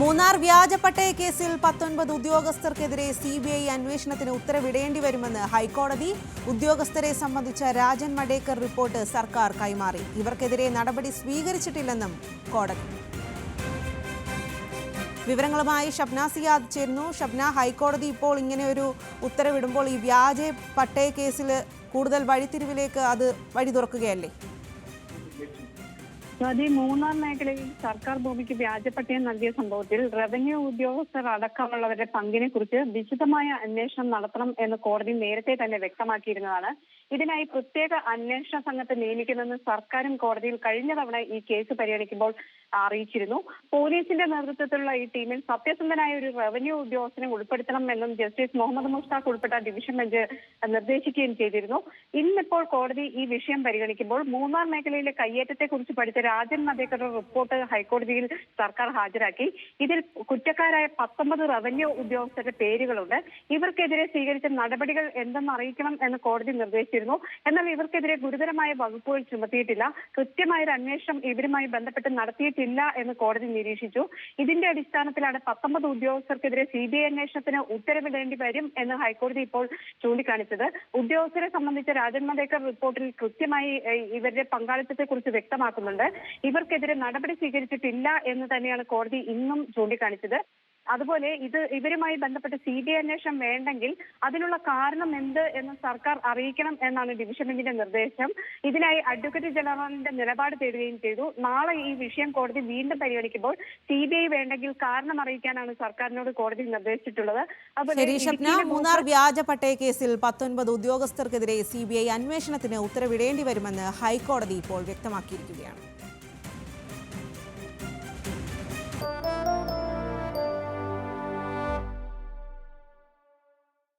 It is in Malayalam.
മൂന്നാർ വ്യാജ പട്ടയ കേസിൽ പത്തൊൻപത് ഉദ്യോഗസ്ഥർക്കെതിരെ സി ബി ഐ അന്വേഷണത്തിന് ഉത്തരവിടേണ്ടി വരുമെന്ന് ഹൈക്കോടതി. ഉദ്യോഗസ്ഥരെ സംബന്ധിച്ച രാജൻ മഡേക്കർ റിപ്പോർട്ട് സർക്കാർ കൈമാറി. ഇവർക്കെതിരെ നടപടി സ്വീകരിച്ചിട്ടില്ലെന്നും കോടതി. വിവരങ്ങളുമായി ഷബ്ന സിയാദ് ചേരുന്നു. ഷബ്ന ഹൈക്കോടതി ഇപ്പോൾ ഇങ്ങനെ ഒരു ഉത്തരവിടുമ്പോൾ ഈ വ്യാജ പട്ടയ കേസിൽ കൂടുതൽ വഴിത്തിരിവിലേക്ക് അത് വഴി തുറക്കുകയല്ലേ? സ്വാതി മൂന്നാം മേഖലയിൽ സർക്കാർ ഭൂമിക്ക് വ്യാജപട്ടയം നൽകിയ സംഭവത്തിൽ റവന്യൂ ഉദ്യോഗസ്ഥർ അടക്കമുള്ളവരുടെ പങ്കിനെ കുറിച്ച് വിശദമായ അന്വേഷണം നടത്തണം എന്ന് കോടതി നേരത്തെ തന്നെ വ്യക്തമാക്കിയിരുന്നതാണ്. ഇതിനായി പ്രത്യേക അന്വേഷണ സംഘത്തെ നിയമിക്കുമെന്ന് സർക്കാരും കോടതിയിൽ കഴിഞ്ഞ തവണ ഈ കേസ് പരിഗണിക്കുമ്പോൾ അറിയിച്ചിരുന്നു. പോലീസിന്റെ നേതൃത്വത്തിലുള്ള ഈ ടീമിൽ സത്യസന്ധനായ ഒരു റവന്യൂ ഉദ്യോഗസ്ഥനെ ഉൾപ്പെടുത്തണം എന്നും ജസ്റ്റിസ് മുഹമ്മദ് മുഷ്താഖ് ഉൾപ്പെട്ട ഡിവിഷൻ ബെഞ്ച് നിർദ്ദേശിക്കുകയും ചെയ്തിരുന്നു. ഇന്നിപ്പോൾ കോടതി ഈ വിഷയം പരിഗണിക്കുമ്പോൾ മൂന്നാർ മേഖലയിലെ കയ്യേറ്റത്തെ കുറിച്ച് പഠിച്ച രാജൻ മതേക്കറുടെ റിപ്പോർട്ട് ഹൈക്കോടതിയിൽ സർക്കാർ ഹാജരാക്കി. ഇതിൽ കുറ്റക്കാരായ പത്തൊമ്പത് റവന്യൂ ഉദ്യോഗസ്ഥരുടെ പേരുകളുണ്ട്. ഇവർക്കെതിരെ സ്വീകരിച്ച നടപടികൾ എന്തെന്ന് അറിയിക്കണം എന്ന് കോടതി നിർദ്ദേശിച്ചിരുന്നു. എന്നാൽ ഇവർക്കെതിരെ ഗുരുതരമായ വകുപ്പുകൾ ചുമത്തിയിട്ടില്ല. കൃത്യമായ ഒരു അന്വേഷണം ഇവരുമായി ബന്ധപ്പെട്ട് നടത്തിയിട്ടില്ല എന്ന് കോടതി നിരീക്ഷിച്ചു. ഇതിന്റെ അടിസ്ഥാനത്തിലാണ് പത്തൊമ്പത് ഉദ്യോഗസ്ഥർക്കെതിരെ സി ബി ഐ അന്വേഷണത്തിന് ഉത്തരവിടേണ്ടി വരും എന്ന് ഹൈക്കോടതി ഇപ്പോൾ ചൂണ്ടിക്കാണിച്ചത്. ഉദ്യോഗസ്ഥരെ സംബന്ധിച്ച രാജൻ മതേക്കർ റിപ്പോർട്ടിൽ കൃത്യമായി ഇവരുടെ പങ്കാളിത്തത്തെ കുറിച്ച് വ്യക്തമാക്കുന്നുണ്ട്. ഇവർക്കെതിരെ നടപടി സ്വീകരിച്ചിട്ടില്ല എന്ന് തന്നെയാണ് കോടതി ഇന്നും ചൂണ്ടിക്കാണിച്ചത്. അതുപോലെ ഇത് ഇവരുമായി ബന്ധപ്പെട്ട് സി ബി ഐ അന്വേഷണം വേണ്ടെങ്കിൽ അതിനുള്ള കാരണം എന്ത് എന്ന് സർക്കാർ അറിയിക്കണം എന്നാണ് ഡിവിഷൻ ബെഞ്ചിന്റെ നിർദ്ദേശം. ഇതിനായി അഡ്വക്കേറ്റ് ജനറലിന്റെ നിലപാട് തേടുകയും ചെയ്തു. നാളെ ഈ വിഷയം കോടതി വീണ്ടും പരിഗണിക്കുമ്പോൾ സി ബി ഐ വേണ്ടെങ്കിൽ കാരണം അറിയിക്കാനാണ് സർക്കാരിനോട് കോടതി നിർദ്ദേശിച്ചിട്ടുള്ളത്. അതുപോലെ മൂന്നാർ വ്യാജ പട്ടയ കേസിൽ പത്തൊൻപത് ഉദ്യോഗസ്ഥർക്കെതിരെ സി ബി ഐ അന്വേഷണത്തിന് ഉത്തരവിടേണ്ടി വരുമെന്ന് ഹൈക്കോടതി ഇപ്പോൾ വ്യക്തമാക്കിയിരിക്കുകയാണ്.